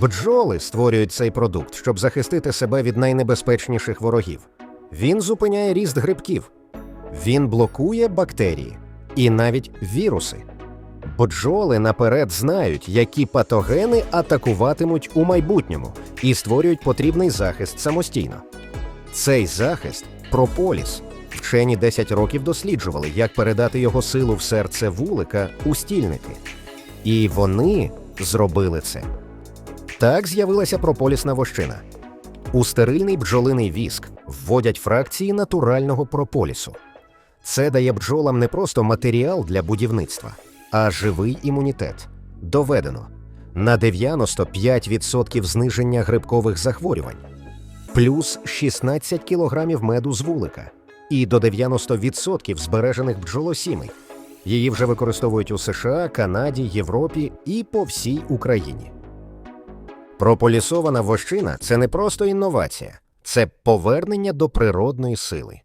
Бджоли створюють цей продукт, щоб захистити себе від найнебезпечніших ворогів. Він зупиняє ріст грибків, він блокує бактерії і навіть віруси. Бджоли наперед знають, які патогени атакуватимуть у майбутньому, і створюють потрібний захист самостійно. Цей захист прополіс. Вчені 10 років досліджували, як передати його силу в серце вулика у стільники. І вони зробили це. Так з'явилася прополісна вощина. У стерильний бджолиний віск вводять фракції натурального прополісу. Це дає бджолам не просто матеріал для будівництва, а живий імунітет. Доведено на 95% зниження грибкових захворювань, плюс 16 кілограмів меду з вулика і до 90% збережених бджолосімей. Її вже використовують у США, Канаді, Європі і по всій Україні. Прополісована вощина це не просто інновація, це повернення до природної сили.